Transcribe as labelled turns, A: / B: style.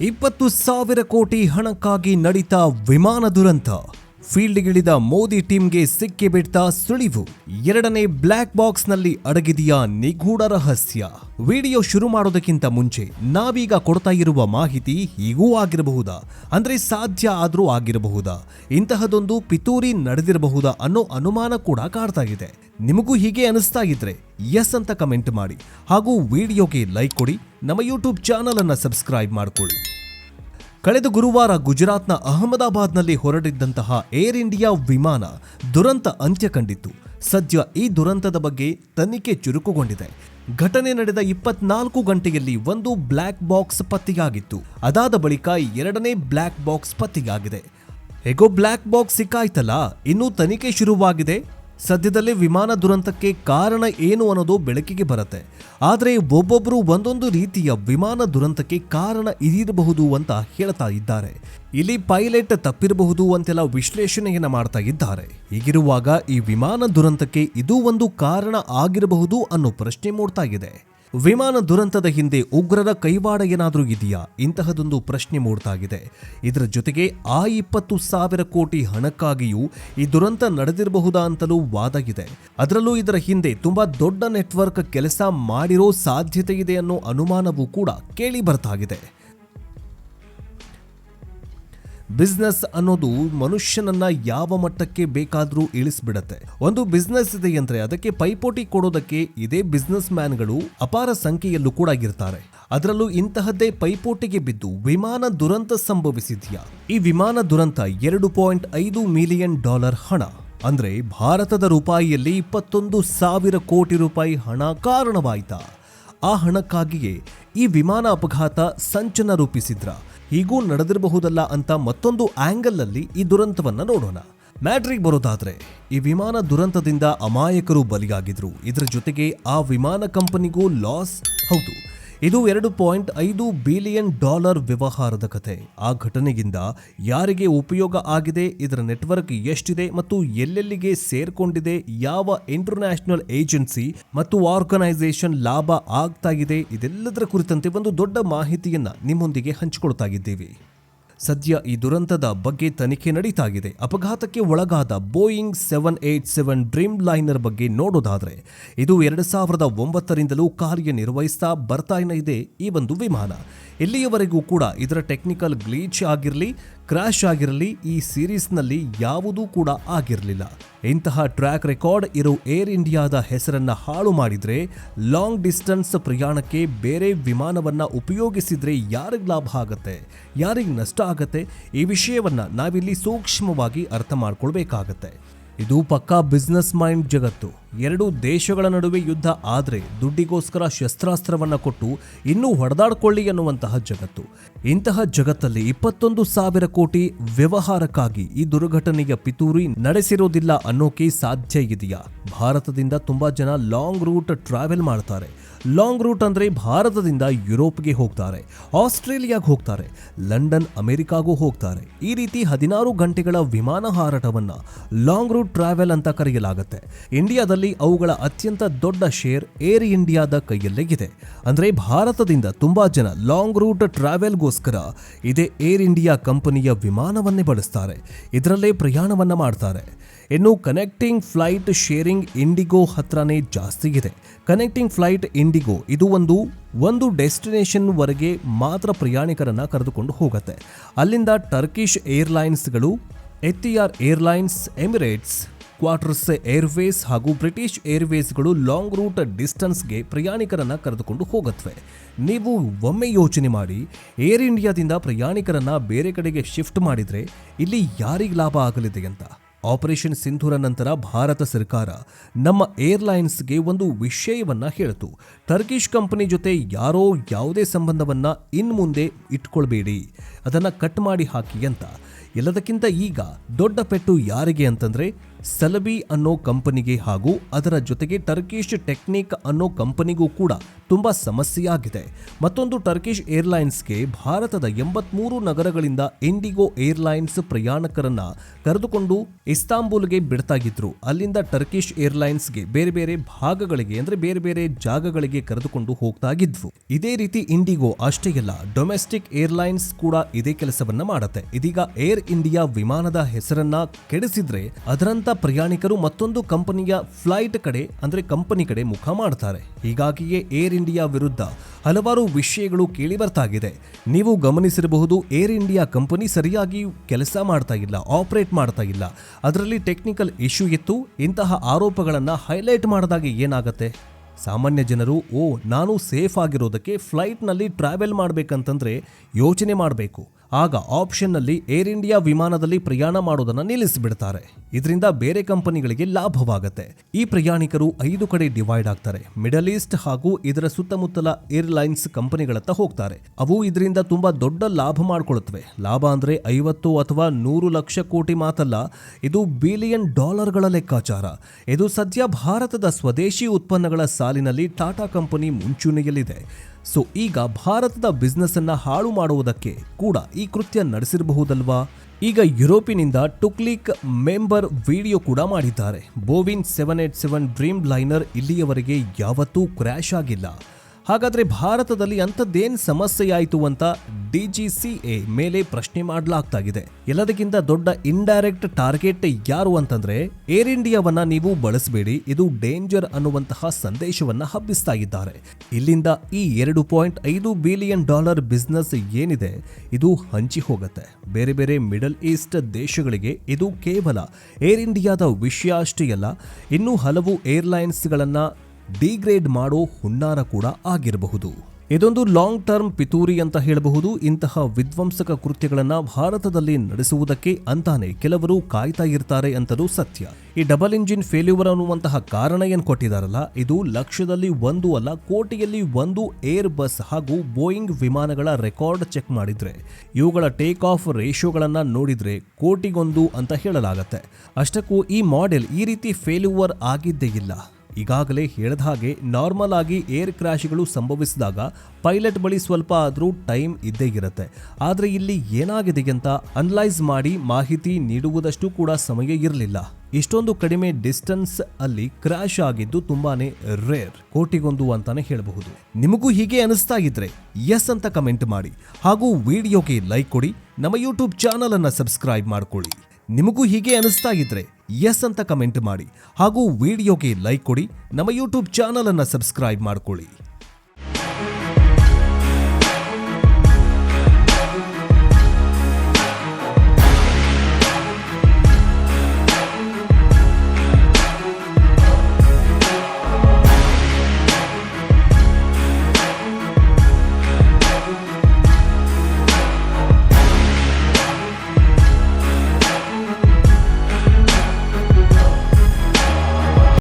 A: ಇಪ್ಪತ್ತು ಸಾವಿರ ಕೋಟಿ ಹಣಕ್ಕಾಗಿ ನಡೀತಾ ವಿಮಾನ ದುರಂತ. ಫೀಲ್ಡ್ಗಿಳಿದ ಮೋದಿ ಟೀಮ್ಗೆ ಸಿಕ್ಕಿಬಿಟ್ಟ ಸುಳಿವು. ಎರಡನೇ ಬ್ಲ್ಯಾಕ್ ಬಾಕ್ಸ್ನಲ್ಲಿ ಅಡಗಿದೆಯ ನಿಗೂಢ ರಹಸ್ಯ. ವಿಡಿಯೋ ಶುರು ಮಾಡೋದಕ್ಕಿಂತ ಮುಂಚೆ ನಾವೀಗ ಕೊಡ್ತಾ ಇರುವ ಮಾಹಿತಿ ಹೀಗೂ ಆಗಿರಬಹುದಾ? ಅಂದ್ರೆ ಸಾಧ್ಯ ಆದರೂ ಆಗಿರಬಹುದಾ? ಇಂತಹದೊಂದು ಪಿತೂರಿ ನಡೆದಿರಬಹುದಾ ಅನ್ನೋ ಅನುಮಾನ ಕೂಡ ಕಾಡ್ತಾ ಇದೆ. ನಿಮಗೂ ಹೀಗೆ ಅನಿಸ್ತಾ ಇದ್ರೆ ಎಸ್ ಅಂತ ಕಮೆಂಟ್ ಮಾಡಿ. ಹಾಗೂ ವಿಡಿಯೋಗೆ ಲೈಕ್ ಕೊಡಿ. ನಮ್ಮ ಯೂಟ್ಯೂಬ್ ಚಾನಲ್ ಅನ್ನ ಸಬ್ಸ್ಕ್ರೈಬ್ ಮಾಡ್ಕೊಳ್ಳಿ. ಕಳೆದ ಗುರುವಾರ ಗುಜರಾತ್ನ ಅಹಮದಾಬಾದ್ನಲ್ಲಿ ಹೊರಟಿದ್ದಂತಹ ಏರ್ ಇಂಡಿಯಾ ವಿಮಾನ ದುರಂತ ಅಂತ್ಯ ಕಂಡಿತ್ತು. ಸದ್ಯ ಈ ದುರಂತದ ಬಗ್ಗೆ ತನಿಖೆ ಚುರುಕುಗೊಂಡಿದೆ. ಘಟನೆ ನಡೆದ ಇಪ್ಪತ್ನಾಲ್ಕು ಗಂಟೆಯಲ್ಲಿ ಒಂದು ಬ್ಲ್ಯಾಕ್ ಬಾಕ್ಸ್ ಪತ್ತೆಯಾಗಿತ್ತು. ಅದಾದ ಬಳಿಕ ಎರಡನೇ ಬ್ಲ್ಯಾಕ್ ಬಾಕ್ಸ್ ಪತ್ತೆಯಾಗಿದೆ. ಹೇಗೋ ಬ್ಲ್ಯಾಕ್ ಬಾಕ್ಸ್ ಸಿಕ್ಕಾಯ್ತಲ್ಲ, ಇನ್ನೂ ತನಿಖೆ ಶುರುವಾಗಿದೆ. ಸದ್ಯದಲ್ಲೇ ವಿಮಾನ ದುರಂತಕ್ಕೆ ಕಾರಣ ಏನು ಅನ್ನೋದು ಬೆಳಕಿಗೆ ಬರುತ್ತೆ. ಆದರೆ ಒಬ್ಬೊಬ್ಬರು ಒಂದೊಂದು ರೀತಿಯ ವಿಮಾನ ದುರಂತಕ್ಕೆ ಕಾರಣ ಇದಿರಬಹುದು ಅಂತ ಹೇಳ್ತಾ ಇದ್ದಾರೆ. ಇಲ್ಲಿ ಪೈಲಟ್ ತಪ್ಪಿರಬಹುದು ಅಂತೆಲ್ಲ ವಿಶ್ಲೇಷಣೆಯನ್ನು ಮಾಡ್ತಾ ಇದ್ದಾರೆ. ಹೀಗಿರುವಾಗ ಈ ವಿಮಾನ ದುರಂತಕ್ಕೆ ಇದು ಒಂದು ಕಾರಣ ಆಗಿರಬಹುದು ಅನ್ನೋ ಪ್ರಶ್ನೆ ಮೂಡ್ತಾ ಇದೆ. ವಿಮಾನ ದುರಂತದ ಹಿಂದೆ ಉಗ್ರರ ಕೈವಾಡ ಏನಾದರೂ ಇದೆಯಾ? ಇಂತಹದೊಂದು ಪ್ರಶ್ನೆ ಮೂಡ್ತಾಗಿದೆ. ಇದರ ಜೊತೆಗೆ ಆ ಇಪ್ಪತ್ತು ಸಾವಿರ ಕೋಟಿ ಹಣಕ್ಕಾಗಿಯೂ ಈ ದುರಂತ ನಡೆದಿರಬಹುದಾ ಅಂತಲೂ ವಾದ ಇದೆ ಅದರಲ್ಲೂ ಇದರ ಹಿಂದೆ ತುಂಬಾ ದೊಡ್ಡ ನೆಟ್ವರ್ಕ್ ಕೆಲಸ ಮಾಡಿರೋ ಸಾಧ್ಯತೆ ಇದೆ ಅನ್ನೋ ಅನುಮಾನವೂ ಕೂಡ ಕೇಳಿ ಬರ್ತಾ ಇದೆ ಬಿಸ್ನೆಸ್ ಅನ್ನೋದು ಮನುಷ್ಯನನ್ನ ಯಾವ ಮಟ್ಟಕ್ಕೆ ಬೇಕಾದರೂ ಇಳಿಸ್ಬಿಡತ್ತೆ. ಒಂದು ಬಿಸ್ನೆಸ್ ಇದೆ ಅಂದ್ರೆ ಅದಕ್ಕೆ ಪೈಪೋಟಿ ಕೊಡೋದಕ್ಕೆ ಇದೇ ಬಿಸ್ನೆಸ್ ಮ್ಯಾನ್ಗಳು ಅಪಾರ ಸಂಖ್ಯೆಯಲ್ಲೂ ಕೂಡ ಇರ್ತಾರೆ ಅದರಲ್ಲೂ ಇಂತಹದ್ದೇ ಪೈಪೋಟಿಗೆ ಬಿದ್ದು ವಿಮಾನ ದುರಂತ ಸಂಭವಿಸಿದ್ಯಾ? ಈ ವಿಮಾನ ದುರಂತ ಎರಡು ಪಾಯಿಂಟ್ ಐದು ಮಿಲಿಯನ್ ಡಾಲರ್ ಹಣ. ಅಂದ್ರೆ ಭಾರತದ ರೂಪಾಯಿಯಲ್ಲಿ ಇಪ್ಪತ್ತೊಂದು ಸಾವಿರ ಕೋಟಿ ರೂಪಾಯಿ ಹಣ ಕಾರಣವಾಯಿತಾ? ಆ ಹಣಕ್ಕಾಗಿಯೇ ಈ ವಿಮಾನ ಅಪಘಾತ ಸಂಚನ ರೂಪಿಸಿದ್ರ? ಹೀಗೂ ನಡೆದಿರಬಹುದಲ್ಲ ಅಂತ ಮತ್ತೊಂದು ಆಂಗಲ್ ಅಲ್ಲಿ ಈ ದುರಂತವನ್ನ ನೋಡೋಣ. ಮ್ಯಾಟ್ರಿಕ್ ಬರೋದಾದ್ರೆ, ಈ ವಿಮಾನ ದುರಂತದಿಂದ ಅಮಾಯಕರು ಬಲಿಯಾಗಿದ್ರು. ಇದರ ಜೊತೆಗೆ ಆ ವಿಮಾನ ಕಂಪನಿಗೂ ಲಾಸ್. ಹೌದು ಇದು ಎರಡು ಪಾಯಿಂಟ್ ಐದು ಬಿಲಿಯನ್ ಡಾಲರ್ ವ್ಯವಹಾರದ ಕತೆ. ಆ ಘಟನೆಯಿಂದ ಯಾರಿಗೆ ಉಪಯೋಗ ಆಗಿದೆ, ಇದರ ನೆಟ್ವರ್ಕ್ ಎಷ್ಟಿದೆ ಮತ್ತು ಎಲ್ಲೆಲ್ಲಿಗೆ ಸೇರ್ಕೊಂಡಿದೆ, ಯಾವ ಇಂಟರ್ನ್ಯಾಷನಲ್ ಏಜೆನ್ಸಿ ಮತ್ತು ಆರ್ಗನೈಸೇಷನ್ ಲಾಭ ಆಗ್ತಾ ಇದೆ, ಇದೆಲ್ಲದರ ಕುರಿತಂತೆ ಒಂದು ದೊಡ್ಡ ಮಾಹಿತಿಯನ್ನ ನಿಮ್ಮೊಂದಿಗೆ ಹಂಚಿಕೊಳ್ತಾ ಇದ್ದೀವಿ. ಸದ್ಯ ಈ ದುರಂತದ ಬಗ್ಗೆ ತನಿಖೆ ನಡೀತಾ ಅಪಘಾತಕ್ಕೆ ಒಳಗಾದ Boeing seven eight seven dreamliner ಬಗ್ಗೆ ನೋಡೋದಾದರೆ, ಇದು ಎರಡು ಸಾವಿರದ ಒಂಬತ್ತರಿಂದಲೂ ಕಾರ್ಯನಿರ್ವಹಿಸ್ತಾ ಬರ್ತಾ ಇದೆ ಈ ಒಂದು ವಿಮಾನ. ಇಲ್ಲಿಯವರೆಗೂ ಕೂಡ ಇದರ ಟೆಕ್ನಿಕಲ್ ಗ್ಲೀಚ್ ಆಗಿರಲಿ ಕ್ರಾಶ್ ಆಗಿರಲಿ, ಈ ಸೀರೀಸ್ನಲ್ಲಿ ಯಾವುದೂ ಕೂಡ ಆಗಿರಲಿಲ್ಲ. ಇಂತಹ ಟ್ರ್ಯಾಕ್ ರೆಕಾರ್ಡ್ ಇರೋ ಏರ್ ಇಂಡಿಯಾದ ಹೆಸರನ್ನ ಹಾಳು ಮಾಡಿದರೆ, ಲಾಂಗ್ ಡಿಸ್ಟೆನ್ಸ್ ಪ್ರಯಾಣಕ್ಕೆ ಬೇರೆ ವಿಮಾನವನ್ನು ಉಪಯೋಗಿಸಿದರೆ ಯಾರಿಗೆ ಲಾಭ ಆಗುತ್ತೆ, ಯಾರಿಗೆ ನಷ್ಟ ಆಗುತ್ತೆ, ಈ ವಿಷಯವನ್ನು ನಾವಿಲ್ಲಿ ಸೂಕ್ಷ್ಮವಾಗಿ ಅರ್ಥ ಮಾಡ್ಕೊಳ್ಬೇಕಾಗತ್ತೆ. ಇದು ಪಕ್ಕಾ ಬಿಸ್ನೆಸ್ ಮೈಂಡ್ ಜಗತ್ತು. ಎರಡು ದೇಶಗಳ ನಡುವೆ ಯುದ್ಧ ಆದರೆ ದುಡ್ಡಿಗೋಸ್ಕರ ಶಸ್ತ್ರಾಸ್ತ್ರವನ್ನ ಕೊಟ್ಟು ಇನ್ನೂ ಹೊಡೆದಾಡ್ಕೊಳ್ಳಿ ಎನ್ನುವಂತಹ ಜಗತ್ತು. ಇಂತಹ ಜಗತ್ತಲ್ಲಿ ಇಪ್ಪತ್ತೊಂದು ಸಾವಿರ ಕೋಟಿ ವ್ಯವಹಾರಕ್ಕಾಗಿ ಈ ದುರ್ಘಟನೆಯ ಪಿತೂರಿ ನಡೆಸಿರೋದಿಲ್ಲ ಅನ್ನೋಕೆ ಸಾಧ್ಯ ಇದೆಯಾ? ಭಾರತದಿಂದ ತುಂಬಾ ಜನ ಲಾಂಗ್ ರೂಟ್ ಟ್ರಾವೆಲ್ ಮಾಡ್ತಾರೆ. ಲಾಂಗ್ ರೂಟ್ ಅಂದ್ರೆ ಭಾರತದಿಂದ ಯುರೋಪ್ಗೆ ಹೋಗ್ತಾರೆ, ಆಸ್ಟ್ರೇಲಿಯಾಗೆ ಹೋಗ್ತಾರೆ, ಲಂಡನ್ ಅಮೆರಿಕಾಗೂ ಹೋಗ್ತಾರೆ. ಈ ರೀತಿ ಹದಿನಾರು ಗಂಟೆಗಳ ವಿಮಾನ ಹಾರಾಟವನ್ನು ಲಾಂಗ್ ರೂಟ್ ಟ್ರಾವೆಲ್ ಅಂತ ಕರೆಯಲಾಗುತ್ತೆ. ಇಂಡಿಯಾದಲ್ಲಿ ಅವುಗಳ ಅತ್ಯಂತ ದೊಡ್ಡ ಶೇರ್ ಏರ್ ಇಂಡಿಯಾದ ಕೈಯಲ್ಲೇ ಇದೆ. ಅಂದ್ರೆ ಭಾರತದಿಂದ ತುಂಬಾ ಜನ ಲಾಂಗ್ ರೂಟ್ ಟ್ರಾವೆಲ್ಗೋಸ್ಕರ ಇದೇ ಏರ್ ಇಂಡಿಯಾ ಕಂಪನಿಯ ವಿಮಾನವನ್ನೇ ಬಳಸ್ತಾರೆ. ಇದರಲ್ಲೇ ಪ್ರಯಾಣವನ್ನ ಮಾಡ್ತಾರೆ. ಇನ್ನು ಕನೆಕ್ಟಿಂಗ್ ಫ್ಲೈಟ್ ಶೇರಿಂಗ್ ಇಂಡಿಗೋ ಹತ್ರನೇ ಜಾಸ್ತಿ ಇದೆ. ಕನೆಕ್ಟಿಂಗ್ ಫ್ಲೈಟ್ ಇಂಡಿಗೋ ಇದು ಒಂದು ಒಂದು ಡೆಸ್ಟಿನೇಷನ್ವರೆಗೆ ಮಾತ್ರ ಪ್ರಯಾಣಿಕರನ್ನ ಕರೆದುಕೊಂಡು ಹೋಗುತ್ತೆ. ಅಲ್ಲಿಂದ Turkish ಏರ್ಲೈನ್ಸ್ಗಳು, Etihad airlines, Emirates, Qatar airways ಹಾಗೂ ಬ್ರಿಟಿಷ್ ಏರ್ವೇಸ್ಗಳು ಲಾಂಗ್ ರೂಟ್ ಡಿಸ್ಟೆನ್ಸ್ಗೆ ಪ್ರಯಾಣಿಕರನ್ನ ಕರೆದುಕೊಂಡು ಹೋಗುತ್ತವೆ ನೀವು ಒಮ್ಮೆ ಯೋಚನೆ ಮಾಡಿ, ಏರ್ ಇಂಡಿಯಾದಿಂದ ಪ್ರಯಾಣಿಕರನ್ನ ಬೇರೆ ಕಡೆಗೆ ಶಿಫ್ಟ್ ಮಾಡಿದರೆ ಇಲ್ಲಿ ಯಾರಿಗೆ ಲಾಭ ಆಗಲಿದೆ ಅಂತ? ಆಪರೇಷನ್ ಸಿಂಧೂರ ನಂತರ ಭಾರತ ಸರ್ಕಾರ ನಮ್ಮ ಏರ್ಲೈನ್ಸ್ಗೆ ಒಂದು ವಿಷಯವನ್ನ ಹೇಳಿತು. ಟರ್ಕಿಶ್ ಕಂಪನಿ ಜೊತೆ ಯಾರೋ ಯಾವುದೇ ಸಂಬಂಧವನ್ನ ಇನ್ಮುಂದೆ ಇಟ್ಕೊಳ್ಬೇಡಿ. ಅದನ್ನು ಕಟ್ ಮಾಡಿ ಹಾಕಿ ಅಂತ. ಎಲ್ಲದಕ್ಕಿಂತ ಈಗ ದೊಡ್ಡ ಪೆಟ್ಟು ಯಾರಿಗೆ ಅಂತಂದ್ರೆ ಸಲಬಿ ಅನ್ನೋ ಕಂಪನಿಗೆ ಹಾಗೂ ಅದರ ಜೊತೆಗೆ ಟರ್ಕಿಶ್ ಟೆಕ್ನಿಕ್ ಅನ್ನೋ ಕಂಪನಿಗೂ ಕೂಡ ತುಂಬ ಸಮಸ್ಯೆಯಾಗಿದೆ. ಮತ್ತೊಂದು ಟರ್ಕಿಶ್ ಏರ್ಲೈನ್ಸ್ಗೆ ಭಾರತದ ಎಂಬತ್ಮೂರು ನಗರಗಳಿಂದ ಇಂಡಿಗೋ ಏರ್ಲೈನ್ಸ್ ಪ್ರಯಾಣಿಕರನ್ನ ಕರೆದುಕೊಂಡು ಇಸ್ತಾಂಬುಲ್ಗೆ ಬಿಡ್ತಾಗಿದ್ರು ಅಲ್ಲಿಂದ ಟರ್ಕಿಶ್ ಏರ್ಲೈನ್ಸ್ಗೆ ಬೇರೆ ಬೇರೆ ಭಾಗಗಳಿಗೆ ಅಂದರೆ ಬೇರೆ ಬೇರೆ ಜಾಗಗಳಿಗೆ ಕರೆದುಕೊಂಡು ಹೋಗ್ತಾ ಇದ್ವು ಇದೇ ರೀತಿ ಇಂಡಿಗೋ ಅಷ್ಟೇ ಅಲ್ಲ, ಡೊಮೆಸ್ಟಿಕ್ ಏರ್ಲೈನ್ಸ್ ಕೂಡ ಇದೇ ಕೆಲಸವನ್ನ ಮಾಡುತ್ತೆ. ಇದೀಗ ಏರ್ ಇಂಡಿಯಾ ವಿಮಾನದ ಹೆಸರನ್ನ ಕೆಡಿಸಿದ್ರೆ ಅದರಂತ ಪ್ರಯಾಣಿಕರು ಮತ್ತೊಂದು ಕಂಪನಿಯ ಫ್ಲೈಟ್ ಕಡೆ, ಅಂದ್ರೆ ಕಂಪನಿ ಕಡೆ ಮುಖ ಮಾಡ್ತಾರೆ. ಹೀಗಾಗಿಯೇ ಏರ್ ಇಂಡಿಯಾ ವಿರುದ್ಧ ಹಲವಾರು ವಿಷಯಗಳು ಕೇಳಿಬರ್ತಾಗಿದೆ ನೀವು ಗಮನಿಸಿರಬಹುದು, ಏರ್ ಇಂಡಿಯಾ ಕಂಪನಿ ಸರಿಯಾಗಿ ಕೆಲಸ ಮಾಡ್ತಾ ಇಲ್ಲ, ಆಪರೇಟ್ ಮಾಡ್ತಾ ಇಲ್ಲ. ಅದರಲ್ಲಿ ಟೆಕ್ನಿಕಲ್ ಇಶ್ಯೂ ಇತ್ತು, ಇಂತಹ ಆರೋಪಗಳನ್ನು ಹೈಲೈಟ್ ಮಾಡಿದಾಗ ಏನಾಗುತ್ತೆ? ಸಾಮಾನ್ಯ ಜನರು, ಓ, ನಾನು ಸೇಫ್ ಆಗಿರೋದಕ್ಕೆ ಫ್ಲೈಟ್ನಲ್ಲಿ ಟ್ರಾವೆಲ್ ಮಾಡಬೇಕಂತಂದರೆ ಯೋಚನೆ ಮಾಡಬೇಕು. ಆಗ ಆಪ್ಷನ್ನಲ್ಲಿ ಏರ್ ಇಂಡಿಯಾ ವಿಮಾನದಲ್ಲಿ ಪ್ರಯಾಣ ಮಾಡೋದನ್ನು ನಿಲ್ಲಿಸಿಬಿಡ್ತಾರೆ. ಇದರಿಂದ ಬೇರೆ ಕಂಪನಿಗಳಿಗೆ ಲಾಭವಾಗುತ್ತೆ. ಈ ಪ್ರಯಾಣಿಕರು ಐದು ಕಡೆ ಡಿವೈಡ್ ಆಗ್ತಾರೆ. ಮಿಡಲ್ ಈಸ್ಟ್ ಹಾಗೂ ಇದರ ಸುತ್ತಮುತ್ತಲ ಏರ್ಲೈನ್ಸ್ ಕಂಪನಿಗಳತ್ತ ಹೋಗ್ತಾರೆ. ಅವು ಇದರಿಂದ ತುಂಬಾ ದೊಡ್ಡ ಲಾಭ ಮಾಡಿಕೊಳ್ಳುತ್ತವೆ ಲಾಭ ಅಂದ್ರೆ ಐವತ್ತು ಅಥವಾ ನೂರು ಲಕ್ಷ ಕೋಟಿ ಮಾತಲ್ಲ, ಇದು ಬಿಲಿಯನ್ ಡಾಲರ್ಗಳ ಲೆಕ್ಕಾಚಾರ. ಇದು ಸದ್ಯ ಭಾರತದ ಸ್ವದೇಶಿ ಉತ್ಪನ್ನಗಳ ಸಾಲಿನಲ್ಲಿ ಟಾಟಾ ಕಂಪನಿ ಮುಂಚೂಣಿಯಲ್ಲಿದೆ. ಸೊ, ಈಗ ಭಾರತದ ಬಿಸ್ನೆಸ್ ಅನ್ನ ಹಾಳು ಮಾಡುವುದಕ್ಕೆ ಕೂಡ ಈ ಕೃತ್ಯ ನಡೆಸಿರಬಹುದಲ್ವಾ? ಈಗ ಯುರೋಪಿನಿಂದ ಟುಕ್ಲಿಕ್ ಮೆಂಬರ್ ವಿಡಿಯೋ ಕೂಡ ಮಾಡಿದ್ದಾರೆ. Boeing seven eight seven dreamliner ಇಲ್ಲಿಯವರೆಗೆ ಯಾವತ್ತೂ ಕ್ರ್ಯಾಶ್ ಆಗಿಲ್ಲ. ಹಾಗಾದ್ರೆ ಭಾರತದಲ್ಲಿ ಅಂಥದ್ದೇನು ಸಮಸ್ಯೆಯಾಯಿತು ಅಂತ ಡಿಜಿಸಿಎ ಮೇಲೆ ಪ್ರಶ್ನೆ ಮಾಡಲಾಗ್ತಾಗಿದೆ. ಎಲ್ಲದಕ್ಕಿಂತ ದೊಡ್ಡ ಇಂಡೈರೆಕ್ಟ್ ಟಾರ್ಗೆಟ್ ಯಾರು ಅಂತಂದ್ರೆ ಏರ್ ಇಂಡಿಯಾವನ್ನ ನೀವು ಬಳಸಬೇಡಿ, ಇದು ಡೇಂಜರ್ ಅನ್ನುವಂತಹ ಸಂದೇಶವನ್ನ ಹಬ್ಬಿಸ್ತಾ ಇದ್ದಾರೆ. ಇಲ್ಲಿಂದ ಈ ಎರಡು ಪಾಯಿಂಟ್ ಐದು ಬಿಲಿಯನ್ ಡಾಲರ್ ಬಿಸ್ನೆಸ್ ಏನಿದೆ, ಇದು ಹಂಚಿ ಹೋಗುತ್ತೆ. ಬೇರೆ ಬೇರೆ ಮಿಡಲ್ ಈಸ್ಟ್ ದೇಶಗಳಿಗೆ ಇದು ಕೇವಲ ಏರ್ ಇಂಡಿಯಾದ ವಿಷಯ ಅಷ್ಟೇ ಅಲ್ಲ, ಇನ್ನೂ ಹಲವು ಏರ್ಲೈನ್ಸ್ಗಳನ್ನ ಡಿಗ್ರೇಡ್ ಮಾಡೋ ಹುನ್ನಾರ ಕೂಡ ಆಗಿರಬಹುದು. ಇದೊಂದು ಲಾಂಗ್ ಟರ್ಮ್ ಪಿತೂರಿ ಅಂತ ಹೇಳಬಹುದು. ಇಂತಹ ವಿಧ್ವಂಸಕ ಕೃತ್ಯಗಳನ್ನು ಭಾರತದಲ್ಲಿ ನಡೆಸುವುದಕ್ಕೆ ಅಂತಾನೆ ಕೆಲವರು ಕಾಯ್ತಾ ಇರ್ತಾರೆ ಅಂತಲೂ ಸತ್ಯ. ಈ ಡಬಲ್ ಇಂಜಿನ್ ಫೇಲ್ಯೂರ್ ಅನ್ನುವಂತಹ ಕಾರಣ ಏನು ಕೊಟ್ಟಿದಾರಲ್ಲ, ಇದು ಲಕ್ಷದಲ್ಲಿ ಒಂದು ಅಲ್ಲ, ಕೋಟಿಯಲ್ಲಿ ಒಂದು ಏರ್ ಬಸ್ ಹಾಗೂ ಬೋಯಿಂಗ್ ವಿಮಾನಗಳ ರೆಕಾರ್ಡ್ ಚೆಕ್ ಮಾಡಿದ್ರೆ, ಇವುಗಳ ಟೇಕ್ ಆಫ್ ರೇಷಿಯೋಗಳನ್ನ ನೋಡಿದ್ರೆ ಕೋಟಿಗೊಂದು ಅಂತ ಹೇಳಲಾಗತ್ತೆ. ಅಷ್ಟಕ್ಕೂ ಈ ಮಾಡೆಲ್ ಈ ರೀತಿ ಫೇಲ್ಯೂವರ್ ಆಗಿದ್ದೇ ಇಲ್ಲ. ಈಗಾಗಲೇ ಹೇಳಿದ ಹಾಗೆ ನಾರ್ಮಲ್ ಆಗಿ ಏರ್ ಕ್ರ್ಯಾಶ್ಗಳು ಸಂಭವಿಸಿದಾಗ ಪೈಲಟ್ ಬಳಿ ಸ್ವಲ್ಪ ಆದರೂ ಟೈಮ್ ಇದ್ದೇ ಇರುತ್ತೆ. ಆದರೆ ಇಲ್ಲಿ ಏನಾಗಿದೆ ಅಂತ ಅನಲೈಸ್ ಮಾಡಿ ಮಾಹಿತಿ ನೀಡುವುದಷ್ಟು ಕೂಡ ಸಮಯ ಇರಲಿಲ್ಲ. ಇಷ್ಟೊಂದು ಕಡಿಮೆ ಡಿಸ್ಟೆನ್ಸ್ ಅಲ್ಲಿ ಕ್ರ್ಯಾಶ್ ಆಗಿದ್ದು ತುಂಬಾನೇ ರೇರ್ ಕೋಟಿಗೊಂದು ಅಂತಾನೆ ಹೇಳಬಹುದು. ನಿಮಗೂ ಹೀಗೆ ಅನಿಸ್ತಾ ಇದ್ರೆ ಎಸ್ ಅಂತ ಕಮೆಂಟ್ ಮಾಡಿ. ಹಾಗೂ ವಿಡಿಯೋಗೆ ಲೈಕ್ ಕೊಡಿ. ನಮ್ಮ ಯೂಟ್ಯೂಬ್ ಚಾನಲ್ ಅನ್ನ ಸಬ್ಸ್ಕ್ರೈಬ್ ಮಾಡ್ಕೊಳ್ಳಿ. ನಿಮಗೂ ಹೀಗೆ ಅನಿಸ್ತಾ ಇದ್ರೆ ಎಸ್ ಅಂತ ಕಮೆಂಟ್ ಮಾಡಿ ಹಾಗೂ ವಿಡಿಯೋಗೆ ಲೈಕ್ ಕೊಡಿ. ನಮ್ಮ ಯೂಟ್ಯೂಬ್ ಚಾನಲನ್ನು ಸಬ್ಸ್ಕ್ರೈಬ್ ಮಾಡ್ಕೊಳ್ಳಿ.